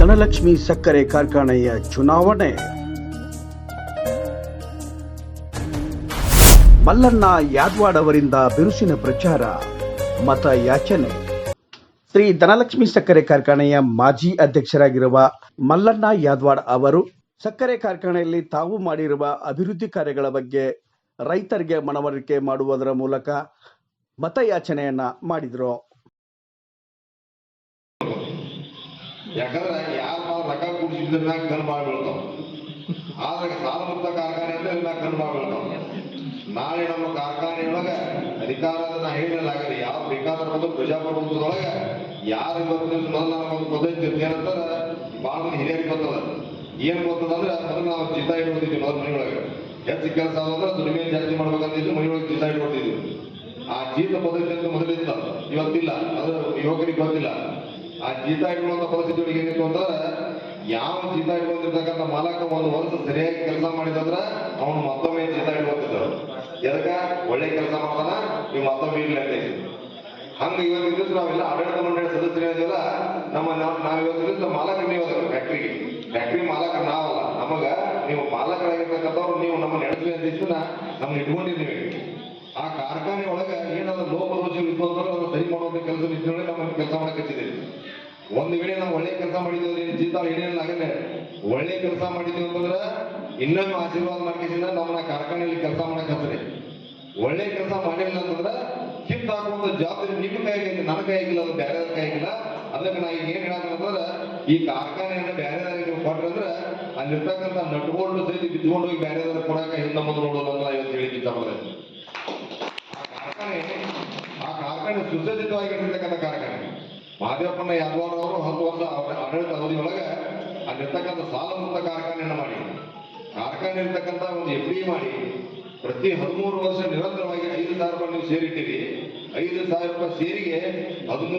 ಧನಲಕ್ಷ್ಮಿ ಸಕ್ಕರೆ ಕಾರ್ಖಾನೆಯ ಚುನಾವಣೆ. ಮಲ್ಲಣ್ಣ ಯಾದ್ವಾಡ್ ಅವರಿಂದ ಬಿರುಸಿನ ಪ್ರಚಾರ ಮತ ಯಾಚನೆ ಶ್ರೀ ಧನಲಕ್ಷ್ಮಿ ಸಕ್ಕರೆ ಕಾರ್ಖಾನೆಯ ಮಾಜಿ ಅಧ್ಯಕ್ಷರಾಗಿರುವ ಮಲ್ಲಣ್ಣ ಯಾದ್ವಾಡ್ ಅವರು, ಸಕ್ಕರೆ ಕಾರ್ಖಾನೆಯಲ್ಲಿ ತಾವು ಮಾಡಿರುವ ಅಭಿವೃದ್ಧಿ ಕಾರ್ಯಗಳ ಬಗ್ಗೆ ರೈತರಿಗೆ ಮನವರಿಕೆ ಮಾಡುವುದರ ಮೂಲಕ ಮತಯಾಚನೆಯನ್ನ ಮಾಡಿದರು. ಯಾಕಂದ್ರೆ ಯಾರು ನಾವು ರೊಕ್ಕ ಕೂಡಿಸಿದ್ರೆ ಮ್ಯಾಗ ಕಣ್ ಬಾಳ್ ಬೀಳ್ತಾವ. ಆದ್ರೆ ಸಾಲ ಮುಕ್ತ ಕಾರ್ಖಾನೆ ಅಂದ್ರೆ ಮ್ಯಾಗ ಕಣ್ ಬಾಳ್ ಬೀಳ್ತಾವ. ನಾಳೆ ನಮ್ಮ ಕಾರ್ಖಾನೆಯೊಳಗ ಅಧಿಕಾರ ನಾ ಹೇಳಿಲಾಗಲಿ ಯಾವ ಬೇಕಾದ್ರ ಬಂದು ಪ್ರಜಾಪ್ರಭುತ್ವದೊಳಗ ಯಾರು ಇವತ್ತು ಮೊದಲ ಒಂದು ಪದ್ಧತಿ ಇರ್ತದೆ ಏನಂತಾರ ಭಾಳ ಮಂದಿ ಹಿರಿಯರಿಗೆ ಬರ್ತದ ಏನ್ ಅದನ್ನ ನಾವು ಚಿತ್ತ ಇಟ್ಕೊತಿದ್ವಿ ಮೊದಲು ಮನೆಯೊಳಗೆ. ಹೆಚ್ಚು ಕೆಲಸ ಅಂದ್ರೆ ದುಡಿಮೆ ಜಾಸ್ತಿ ಮಾಡ್ಬೇಕಂತಿದ್ದು ಮನೆಯೊಳಗೆ ಚಿತ್ತ ಇಟ್ಕೊತಿದ್ವಿ. ಆ ಜೀತ ಪದ್ಧತಿ ಅಂತ ಮೊದಲಿತ್ತ ಇವತ್ತಿಲ್ಲ. ಅದು ಯುವಕರಿಗೆ ಗೊತ್ತಿಲ್ಲ. ಆ ಜೀತ ಇಡುವಂತ ಪರಿಸ್ಥಿತಿ ಒಳಗೆ ಏನಿತ್ತು ಅಂತಂದ್ರೆ ಯಾವ ಜೀತ ಇಟ್ಕೊಂಡಿರ್ತಕ್ಕಂಥ ಮಾಲಕ ಒಂದು ವರ್ಷ ಸರಿಯಾಗಿ ಕೆಲಸ ಮಾಡಿದಂದ್ರ ಅವನು ಮತ್ತೊಮ್ಮೆ ಜೀತ ಇಟ್ಕೊತಿದ್ದವು ಎದಕ್ಕ? ಒಳ್ಳೆ ಕೆಲಸ ಮಾಡ್ತಾನ, ನೀವು ಮತ್ತೊಮ್ಮೆ ಇರ್ಲಿ ಅಂತ. ಹಂಗ ಇವತ್ತಿನ ದಿವಸ ನಾವೆಲ್ಲ ಆಡಳಿತ ಮಂಡಳಿ ಸದಸ್ಯರಿಲ್ಲ ನಮ್ಮ ನಾವ್- ಇವತ್ತಿನ ಮಾಲಕ ನೀವು ಫ್ಯಾಕ್ಟ್ರಿಗೆ ಫ್ಯಾಕ್ಟ್ರಿ ಮಾಲಕ ನಾವಲ್ಲ. ನಮಗ ನೀವು ಮಾಲಕರಾಗಿರ್ತಕ್ಕಂಥವ್ರು ನೀವು ನಮ್ಮ ನಡೆಸುವ ಅಂತ ನಮ್ಗೆ ಇಟ್ಕೊಂಡಿದ್ದೀವಿ ಆ ಕಾರ್ಖಾನೆ ಒಳಗ ಏನಾದ್ರು ಲೋಪದೋಷ ಇತ್ತು ಅಂದ್ರೆ ಅದನ್ನ ಸರಿ ಮಾಡುವಂತ ಕೆಲಸ ನಿಟ್ಟಿನೊಳಗೆ ನಮ್ಮ ಕೆಲಸ ಮಾಡಕತ್ತಿದ್ದೀವಿ ಒಂದು ವೇಳೆ ನಾವು ಒಳ್ಳೆ ಕೆಲಸ ಮಾಡಿದ್ದೇವೆ ಜೀತ ಆಗಲ್ಲ ಒಳ್ಳೆ ಕೆಲಸ ಮಾಡಿದ್ದೀವಿ ಅಂತಂದ್ರೆ ಇನ್ನೊಂದು ಆಶೀರ್ವಾದ ಮಾಡ್ಕೇಸಿಂದ ನಮ್ಮನ್ನ ಕಾರ್ಖಾನೆಯಲ್ಲಿ ಕೆಲಸ ಮಾಡಕ್ ಒಳ್ಳೆ ಕೆಲಸ ಮಾಡಿಲ್ಲ ಅಂತಂದ್ರೆ ಕಿತ್ತು ಹಾಕುವಂತ ಜವಾಬ್ದಾರಿ ನಿಮ್ಮ ಕೈಯಾಗೈತಿ ನನ್ನ ಕೈಯಾಗಿಲ್ಲ, ಅದು ಬೇರೆ ಕೈಯಾಗಿಲ್ಲ. ಅದಕ್ಕೆ ನಾ ಈಗ ಏನ್ ಹೇಳತ್ತಂದ್ರೆ ಈ ಕಾರ್ಖಾನೆಯನ್ನ ಬೇರೆದಾರಿಗೆ ನೀವು ಅಂದ್ರೆ ಅಲ್ಲಿರ್ತಕ್ಕಂಥ ನಟ್ಕೊಂಡು ಸಹಿತ ಬಿದ್ದುಕೊಂಡು ಹೋಗಿ ಬೇರೆದಾರ ಕೊಡಾಕ ಹಿಂದೆ ಮುಂದೆ ನೋಡೋದು ಅಂತ ಇವತ್ತು ಹೇಳಿ ಇಷ್ಟಪಡ್ತೇನೆ ಆ ಕಾರ್ಖಾನೆ ಕಾರ್ಖಾನೆ ಸುಸಜ್ಜಿತವಾಗಿರ್ತಕ್ಕಂಥ ಕಾರ್ಯಕ್ರಮ. ಮಹಾದೇವಪ್ಪನ ಯಾದವಾಡ ಅವರು ಹತ್ತು ವರ್ಷ ಅವರ ಆಡಳಿತ ಅವಧಿಯೊಳಗೆ ಅಲ್ಲಿರ್ತಕ್ಕಂಥ ಸಾಲ ಮುಕ್ತ ಕಾರ್ಖಾನೆಯನ್ನ ಮಾಡಿ. ಕಾರ್ಖಾನೆ ಇರ್ತಕ್ಕಂಥ ಒಂದು ಎಫ್ ಡಿ ಮಾಡಿ. ಪ್ರತಿ ಹದಿಮೂರು ವರ್ಷ ನಿರಂತರವಾಗಿ ಐದು ಸಾವಿರ ರೂಪಾಯಿ ನೀವು ಸೇರಿಟ್ಟಿರಿ. ಐದು ಸಾವಿರ ರೂಪಾಯಿ ಸೇರಿಗೆ ಹದಿಮೂರು